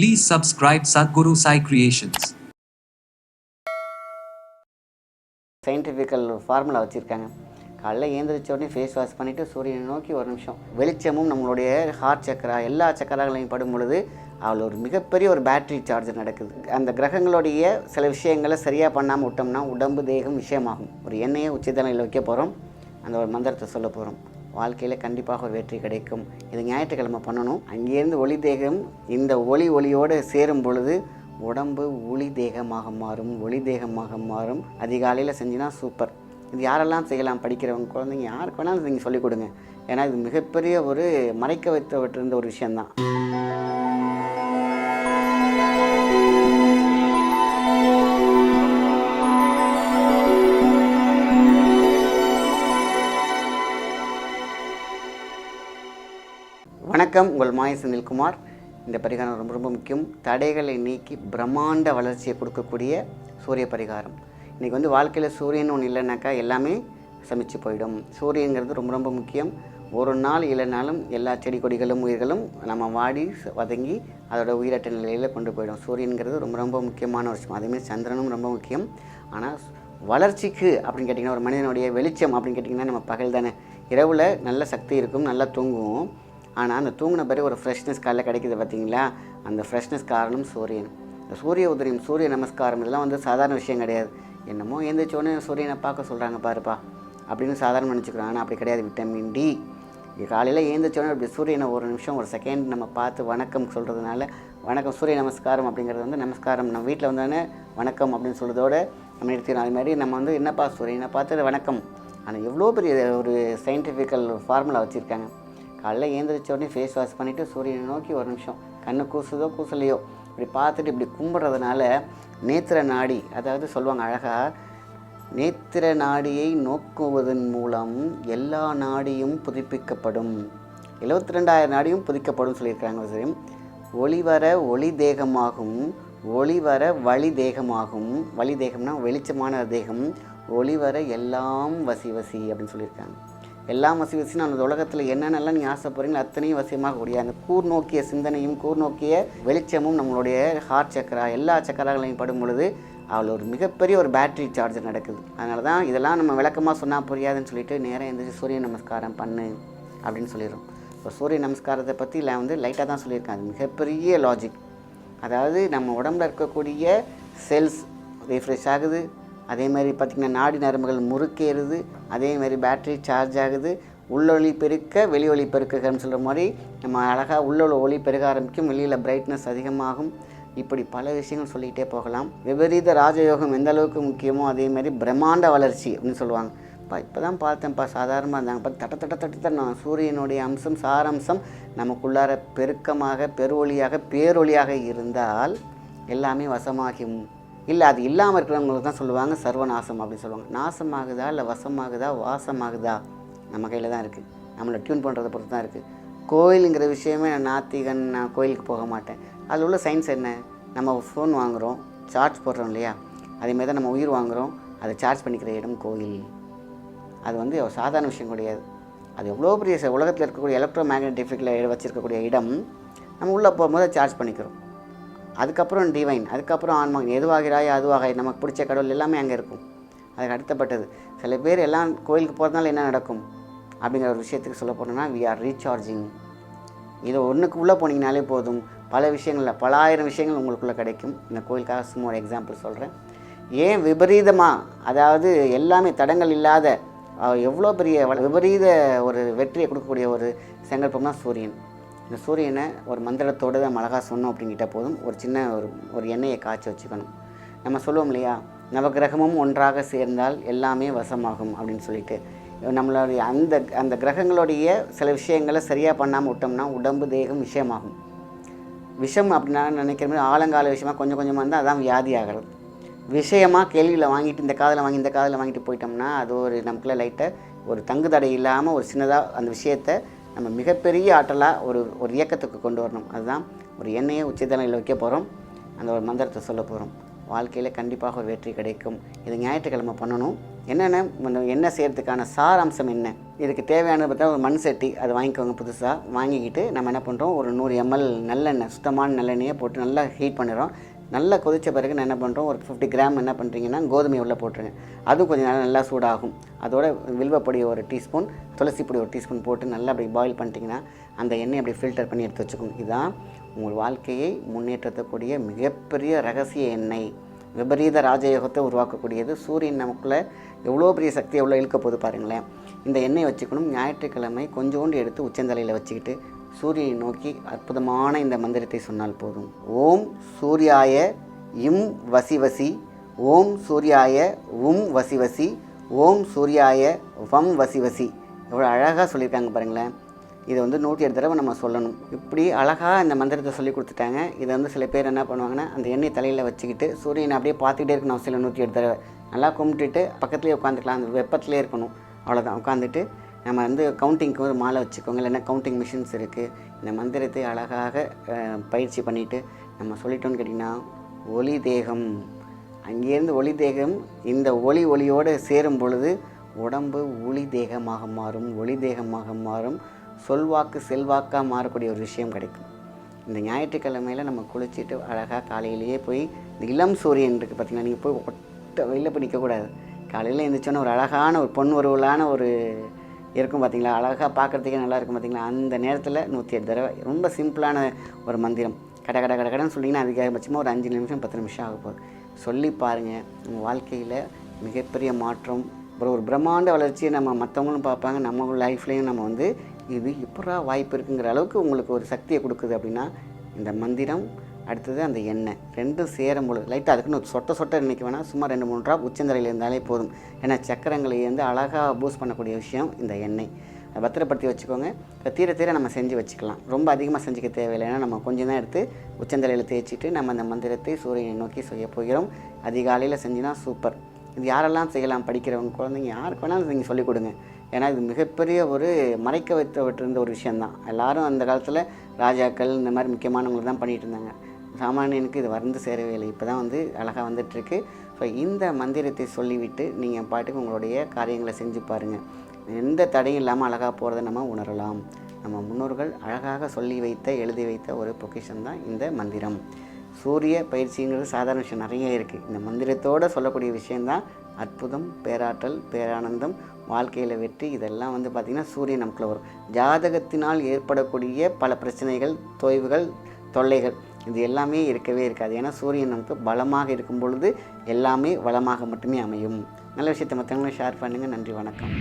Please subscribe Sadhguru Sai Creations. Scientifical formula வச்சுருக்காங்க. காலைல ஏந்திரிச்ச உடனே ஃபேஸ் வாஷ் பண்ணிவிட்டு சூரியனை நோக்கி ஒரு நிமிஷம். வெளிச்சமும் நம்மளுடைய ஹார்ட் சக்கரா எல்லா சக்கராகளையும் படும் பொழுது அவள் ஒரு மிகப்பெரிய ஒரு பேட்டரி சார்ஜ் நடக்குது. அந்த கிரகங்களுடைய சில விஷயங்களை சரியாக பண்ணாமல் விட்டோம்னா உடம்பு தேகம் விஷயமாகும். ஒரு எண்ணெயை உச்சிதலையில் வைக்க போகிறோம் அந்த ஒரு மந்திரத்தை சொல்ல போகிறோம் வாழ்க்கையில் கண்டிப்பாக ஒரு வெற்றி கிடைக்கும். இது ஞாயிற்றுக்கிழமை பண்ணணும். அங்கேருந்து ஒளி தேகம் இந்த ஒளி ஒளியோடு சேரும் பொழுது உடம்பு ஒளி தேகமாக மாறும் ஒளி தேகமாக மாறும். அதிகாலையில் செஞ்சினா சூப்பர். இது யாரெல்லாம் செய்யலாம்? படிக்கிறவங்க குழந்தைங்க யாருக்கு வேணாலும் நீங்கள் சொல்லிக் கொடுங்க. ஏன்னா இது மிகப்பெரிய ஒரு மறைக்க வைத்து விட்டிருந்த ஒரு விஷயந்தான் வணக்கம். உங்கள் மாய செந்தில்குமார். இந்த பரிகாரம் ரொம்ப ரொம்ப முக்கியம். தடைகளை நீக்கி பிரம்மாண்ட வளர்ச்சியை கொடுக்கக்கூடிய சூரிய பரிகாரம். இன்றைக்கி வந்து வாழ்க்கையில் சூரியன் ஒன்று இல்லைனாக்கா எல்லாமே சமைச்சு போயிடும். சூரியங்கிறது ரொம்ப ரொம்ப முக்கியம். ஒரு நாள் இல்லைனாலும் எல்லா செடி கொடிகளும் உயிர்களும் நம்ம வாடி ச- வதங்கி அதோட உயிரற்ற நிலையில் கொண்டு போயிடும். சூரியன்கிறது ரொம்ப ரொம்ப முக்கியமான ஒரு விஷயம். அதேமாதிரி சந்திரனும் ரொம்ப முக்கியம். ஆனால் வளர்ச்சிக்கு அப்படின்னு கேட்டிங்கன்னா ஒரு மனிதனுடைய வெளிச்சம் அப்படின்னு கேட்டிங்கன்னா நம்ம பகல் தானே. இரவில் நல்ல சக்தி இருக்கும் நல்லா தூங்குவோம். ஆனால் அந்த தூங்கின பிறகு ஒரு ஃப்ரெஷ்னஸ் காலைல கிடைக்குது பார்த்தீங்களா அந்த ஃப்ரெஷ்னஸ் காரணம் சூரியன். இந்த சூரிய உதயம் சூரிய நமஸ்காரம் இதெல்லாம் வந்து சாதாரண விஷயம் கிடையாது. என்னமோ எழுந்திரிச்சோடனே சூரியனை பார்க்க சொல்கிறாங்க பாருப்பா அப்படின்னு சாதாரண நினச்சிக்கிறோம் ஆனால் அப்படி கிடையாது. விட்டமின் டி காலையில் எழுந்திரிச்சோடனே அப்படி சூரியனை ஒரு நிமிஷம் ஒரு செகண்ட் நம்ம பார்த்து வணக்கம் சொல்கிறதுனால வணக்கம் சூரிய நமஸ்காரம் அப்படிங்கிறது வந்து நமஸ்காரம். நம்ம வீட்டில் வந்தோடனே வணக்கம் அப்படின்னு சொல்கிறதோட நம்ம நிறுத்திடும் அது மாதிரி நம்ம வந்து என்னப்பா சூரியனை பார்த்து வணக்கம். ஆனால் எவ்வளோ பெரிய ஒரு சயின்டிஃபிக்கல் ஃபார்முலா வச்சுருக்காங்க. காலைல ஏந்திரிச்ச உடனே ஃபேஸ் வாஷ் பண்ணிவிட்டு சூரியனை நோக்கி ஒரு நிமிஷம். கண்ணு கூசுதோ கூசலையோ. இப்படி பார்த்துட்டு இப்படி கும்பிட்றதுனால நேத்திர நாடி அதாவது சொல்லுவாங்க அழகாக நேத்திர நாடியை நோக்குவதன் மூலம் எல்லா நாடியும் புதுப்பிக்கப்படும். எழுபத்தி ரெண்டாயிரம் நாடியும் புதிக்கப்படும் சொல்லியிருக்காங்க சரி ஒளிவர ஒளி தேகமாகும் ஒளிவர வழி தேகமாகும். வழி தேகம்னா வெளிச்சமான தேகம் ஒளிவர எல்லாம் வசி வசி அப்படின்னு சொல்லியிருக்காங்க. எல்லாம் வசி வசின்னு அந்த உலகத்தில் என்னென்னலாம் நீ ஆசைப்படுறீங்களோ அத்தனையும் வசியமாக கூடிய அந்த கூர் நோக்கிய சிந்தனையும் கூர் நோக்கிய வெளிச்சமும் நம்மளுடைய ஹார்ட் சக்கரா எல்லா சக்கராகளையும் படும் பொழுது அவள் ஒரு மிகப்பெரிய ஒரு பேட்டரி சார்ஜ் நடக்குது. அதனால தான் இதெல்லாம் நம்ம விளக்கமாக சொன்னால் புரியாதுன்னு சொல்லிட்டு நேராக எழுந்திரிச்சு சூரிய நமஸ்காரம் பண்ணு அப்படின்னு சொல்லிடுறோம். இப்போ சூரிய நமஸ்காரத்தை பற்றி இல்லை வந்து லைட்டாக தான் சொல்லியிருக்கேன். அது மிகப்பெரிய லாஜிக் அதாவது நம்ம உடம்புல இருக்கக்கூடிய செல்ஸ் ரீஃப்ரெஷ் ஆகுது. அதே மாதிரி பார்த்திங்கன்னா நாடி நரம்புகள் முறுக்கேறுது அதே மாதிரி பேட்டரி சார்ஜ் ஆகுது உள்ளொளி பெருக்க வெளி ஒளி பெருக்குகன்னு சொல்கிற மாதிரி நம்ம அழகாக உள்ள ஒளி பெருக ஆரம்பிக்கும் வெளியில் பிரைட்னஸ் அதிகமாகும். இப்படி பல விஷயங்கள் சொல்லிக்கிட்டே போகலாம். விபரீத ராஜயோகம் எந்த அளவுக்கு முக்கியமோ அதே மாதிரி பிரம்மாண்ட வளர்ச்சி அப்படின்னு சொல்லுவாங்க. இப்போ இப்போ தான் பார்த்தேன்ப்பா சாதாரணமாக இருந்தாங்க. பார்த்து தட்ட தட்ட தட்ட தட்டணும் சூரியனுடைய அம்சம் சாரம்சம் நமக்குள்ளார பெருக்கமாக பெருவொளியாக பேரொளியாக இருந்தால் எல்லாமே வசமாகும். இல்லை அது இல்லாமல் இருக்கிறவங்களுக்கு தான் சொல்லுவாங்க சர்வநாசம் அப்படின்னு சொல்லுவாங்க. நாசமாகுதா இல்லை வசமாகுதா வாசமாகுதா? நம்ம கையில் தான் இருக்குது நம்மளை டியூன் பண்ணுறதை பொறுத்து தான் இருக்குது கோயிலுங்கிற விஷயமே நான் நாத்திகன் நான் கோயிலுக்கு போக மாட்டேன். அதில் உள்ள சயின்ஸ் என்ன? நம்ம ஃபோன் வாங்குகிறோம் சார்ஜ் போடுறோம் இல்லையா? அதேமாதிரி தான் நம்ம உயிர் வாங்குகிறோம் அதை சார்ஜ் பண்ணிக்கிற இடம் கோயில். அது வந்து சாதாரண விஷயம் கிடையாது. அது எவ்வளோ பெரிய உலகத்தில் இருக்கக்கூடிய எலக்ட்ரோ மேக்னெட்டிஃபிக்கில் வச்சுருக்கக்கூடிய இடம் நம்ம உள்ளே போகும்போது சார்ஜ் பண்ணிக்கிறோம். அதுக்கப்புறம் டிவைன் அதுக்கப்புறம் ஆன்மகன் எதுவாகிறாய் அதுவாகாய். நமக்கு பிடிச்ச கடவுள் எல்லாமே அங்கே இருக்கும். அதுக்கு அடுத்தப்பட்டது சில பேர் எல்லாம் கோயிலுக்கு போகிறதுனால என்ன நடக்கும்? அப்படிங்கிற ஒரு விஷயத்துக்கு சொல்ல போனோம்னா வி ஆர் ரீசார்ஜிங் இது ஒன்றுக்கு உள்ளே போனீங்கனாலே போதும். பல விஷயங்களில் பல ஆயிரம் விஷயங்கள் உங்களுக்குள்ளே கிடைக்கும். இந்த கோயிலுக்காக சும்மா ஒரு எக்ஸாம்பிள் சொல்கிறேன் ஏன் விபரீதமாக அதாவது எல்லாமே தடங்கள் இல்லாத எவ்வளோ பெரிய வள- விபரீத ஒரு வெற்றியை கொடுக்கக்கூடிய ஒரு சங்கல்பம்னா சூரியன். இந்த சூரியனை ஒரு மந்திரத்தோடு தான் மிளகா சொன்னோம் அப்படிங்கிட்ட போதும் ஒரு சின்ன ஒரு ஒரு எண்ணெயை காய்ச்சி வச்சுக்கணும். நம்ம சொல்லுவோம் இல்லையா? நவகிரகமும் ஒன்றாக சேர்ந்தால் எல்லாமே வசமாகும் அப்படின்னு சொல்லிட்டு. நம்மளுடைய அந்த அந்த கிரகங்களுடைய சில விஷயங்களை சரியாக பண்ணாமல் விட்டோம்னா உடம்பு தேகம் விஷயமாகும். விஷம் அப்படின்னா நினைக்கிற மாதிரி ஆழங்கால விஷயமா கொஞ்சம் கொஞ்சமாக இருந்தால் அதான் வியாதி ஆகிறது. விஷயமாக கேள்வியில் வாங்கிட்டு இந்த காதில் வாங்கி இந்த காதில் வாங்கிட்டு போயிட்டோம்னா அது ஒரு நமக்குள்ள லைட்டாக ஒரு தங்கு தடை இல்லாமல் ஒரு சின்னதாக அந்த விஷயத்தை நம்ம மிகப்பெரிய ஆற்றலாக ஒரு ஒரு இயக்கத்துக்கு கொண்டு வரணும். அதுதான் ஒரு எண்ணெயை உச்சிதலையில் வைக்க போகிறோம் அந்த ஒரு மந்திரத்தை சொல்ல போகிறோம் வாழ்க்கையில் கண்டிப்பாக ஒரு வெற்றி கிடைக்கும். இது ஞாயிற்றுக்கிழமை பண்ணணும். என்னென்ன இந்த எண்ணெய் செய்கிறதுக்கான சார் அம்சம் என்ன? இதுக்கு தேவையானது பார்த்தா ஒரு மண் சட்டி அதை வாங்கிக்கோங்க புதுசாக வாங்கிக்கிட்டு நம்ம என்ன பண்ணுறோம் ஒரு நூறு எம்எல் நல்லெண்ணெய் சுத்தமான நல்லெண்ணெயை போட்டு நல்லா ஹீட் பண்ணிடுறோம். நல்லா கொதித்த பிறகு நான் என்ன பண்ணுறோம் ஒரு ஃபிஃப்டி கிராம் என்ன பண்ணுறீங்கன்னா கோதுமை உள்ளே போட்டுருங்க. அதுவும் கொஞ்சம் நல்லா நல்லா சூடாகும். அதோட வில்வப்பொடி ஒரு டீஸ்பூன் துளசி பொடி ஒரு டீஸ்பூன் போட்டு நல்லா அப்படி பாயில் பண்ணிட்டீங்கன்னா அந்த எண்ணெய் அப்படி ஃபில்டர் பண்ணி எடுத்து வச்சுக்கணும் இதுதான் உங்கள் வாழ்க்கையை முன்னேற்றத்தக்கூடிய மிகப்பெரிய ரகசிய எண்ணெய். விபரீத ராஜயோகத்தை உருவாக்கக்கூடியது. சூரியன் நமக்குள்ளே எவ்வளோ பெரிய சக்தி எவ்வளோ இழுக்க போகுது பாருங்களேன். இந்த எண்ணெய் வச்சுக்கணும். ஞாயிற்றுக்கிழமை கொஞ்சோண்டு எடுத்து உச்சந்தலையில் வச்சுக்கிட்டு சூரியனை நோக்கி அற்புதமான இந்த மந்திரத்தை சொன்னால் போதும். ஓம் சூர்யாய இம் வசி வசி ஓம் சூர்யாய உம் வசி வசி ஓம் சூர்யாய வம் வசி வசி எவ்வளோ அழகாக சொல்லியிருக்காங்க பாருங்களேன். இதை வந்து நூற்றி எட்டு தடவை நம்ம சொல்லணும். இப்படி அழகாக இந்த மந்திரத்தை சொல்லி கொடுத்துட்டாங்க. இதை வந்து சில பேர் என்ன பண்ணுவாங்கன்னா அந்த எண்ணெய் தலையில் வச்சுக்கிட்டு சூரியனை அப்படியே பார்த்துக்கிட்டே இருக்கணும் சில நூற்றி எட்டு தடவை. நல்லா கும்பிட்டுட்டு பக்கத்துலேயே உட்காந்துக்கலாம். அந்த வெப்பத்துலேயே இருக்கணும். அவ்வளோதான் உட்காந்துட்டு நம்ம வந்து கவுண்டிங்க்கு ஒரு மாலை வச்சுக்கோங்க. இல்லைன்னா கவுண்டிங் மிஷின்ஸ் இருக்குது இந்த மந்திரத்தை அழகாக பயிற்சி பண்ணிவிட்டு நம்ம சொல்லிட்டோம்னு கேட்டிங்கன்னா ஒளி தேகம். அங்கேருந்து ஒளி தேகம் இந்த ஒளி ஒளியோடு சேரும் பொழுது உடம்பு ஒளி தேகமாக மாறும் ஒளி தேகமாக மாறும். சொல்வாக்கு செல்வாக்காக மாறக்கூடிய ஒரு விஷயம் கிடைக்கும். இந்த ஞாயிற்றுக்கிழமையில் நம்ம குளிச்சுட்டு அழகாக காலையிலேயே போய் இந்த இளம் சூரியன் இருக்குது பார்த்தீங்கன்னா நீங்கள் போய் ஒட்ட வெளியில் போய் நிற்கக்கூடாது காலையில் எழுந்திரிச்சோன்னே ஒரு அழகான ஒரு பொன் உருவலான ஒரு இருக்கும் பார்த்தீங்களா? அழகாக பார்க்குறதுக்கே நல்லா இருக்கும் பார்த்தீங்களா? அந்த நேரத்தில் நூற்றி எட்டு தடவை. ரொம்ப சிம்பிளான ஒரு மந்திரம். கட கட கட கடன்னு சொன்னீங்கன்னா அதிகபட்சமாக ஒரு அஞ்சு நிமிஷம் பத்து நிமிஷம் ஆக போகுது. சொல்லி பாருங்கள் நம்ம வாழ்க்கையில் மிகப்பெரிய மாற்றம் அப்புறம் ஒரு பிரம்மாண்ட வளர்ச்சியை நம்ம மற்றவங்களும் பார்ப்பாங்க. நம்ம லைஃப்லேயும் நம்ம வந்து இது எப்படா வாய்ப்பு இருக்குங்கிற அளவுக்கு உங்களுக்கு ஒரு சக்தியை கொடுக்குது அப்படின்னா இந்த மந்திரம் அடுத்தது அந்த எண்ணெய். ரெண்டும் சேரும் பொழுது லைட்டாக அதுக்குன்னு ஒரு சொட்ட சொட்ட நினைக்க வேணாம் சும்மா ரெண்டு மூணு ட்ராப் உச்சந்தரையில் இருந்தாலே போதும். ஏன்னா சக்கரங்களை வந்து அழகாக பூஸ்ட் பண்ணக்கூடிய விஷயம் இந்த எண்ணெய். அதை பத்திரப்படுத்தி வச்சுக்கோங்க. இதை தீர தீர நம்ம செஞ்சு வச்சுக்கலாம். ரொம்ப அதிகமாக செஞ்சுக்க தேவையில்லை. ஏன்னா நம்ம கொஞ்சம் தான் எடுத்து உச்சந்தலையில் தேய்ச்சிட்டு நம்ம அந்த மந்திரத்தை சூரியனை நோக்கி செய்ய போகிறோம். அதிகாலையில் செஞ்சுனா சூப்பர் இது யாரெல்லாம் செய்யலாம்? படிக்கிறவங்க குழந்தைங்க யாருக்கு வேணாலும் நீங்கள் சொல்லிக் கொடுங்க. ஏன்னா இது மிகப்பெரிய ஒரு மறைக்க வைத்து விட்டிருந்த ஒரு விஷயந்தான் எல்லாரும் அந்த காலத்தில் ராஜாக்கள் இந்த மாதிரி முக்கியமானவங்க தான் பண்ணிகிட்டு இருந்தாங்க. சாமானியனுக்கு இது வந்து சேரவே இல்லை. இப்போ தான் வந்து அழகாக வந்துட்டுருக்கு. ஸோ இந்த மந்திரத்தை சொல்லிவிட்டு நீங்கள் பாட்டுக்கு உங்களுடைய காரியங்களை செஞ்சு பாருங்கள் எந்த தடையும் இல்லாமல் அழகாக போகிறத நம்ம உணரலாம். நம்ம முன்னோர்கள் அழகாக சொல்லி வைத்த எழுதி வைத்த ஒரு பொக்கிஷன் தான் இந்த மந்திரம். சூரிய பயிற்சிங்கிறது சாதாரண விஷயம் நிறைய இருக்குது இந்த மந்திரத்தோடு சொல்லக்கூடிய விஷயந்தான் அற்புதம் பேராற்றல் பேரானந்தம் வாழ்க்கையில் வெற்றி. இதெல்லாம் வந்து பார்த்திங்கன்னா சூரியன் நமக்குள்ள வரும். ஜாதகத்தினால் ஏற்படக்கூடிய பல பிரச்சனைகள் தொய்வுகள் தொல்லைகள். இது எல்லாமே இருக்கவே இருக்காது. ஏன்னா சூரியன் நமக்கு பலமாக இருக்கும் பொழுது எல்லாமே வளமாக மட்டுமே அமையும். நல்ல விஷயத்தை மற்றவங்களும் ஷேர் பண்ணுங்கள் நன்றி வணக்கம்.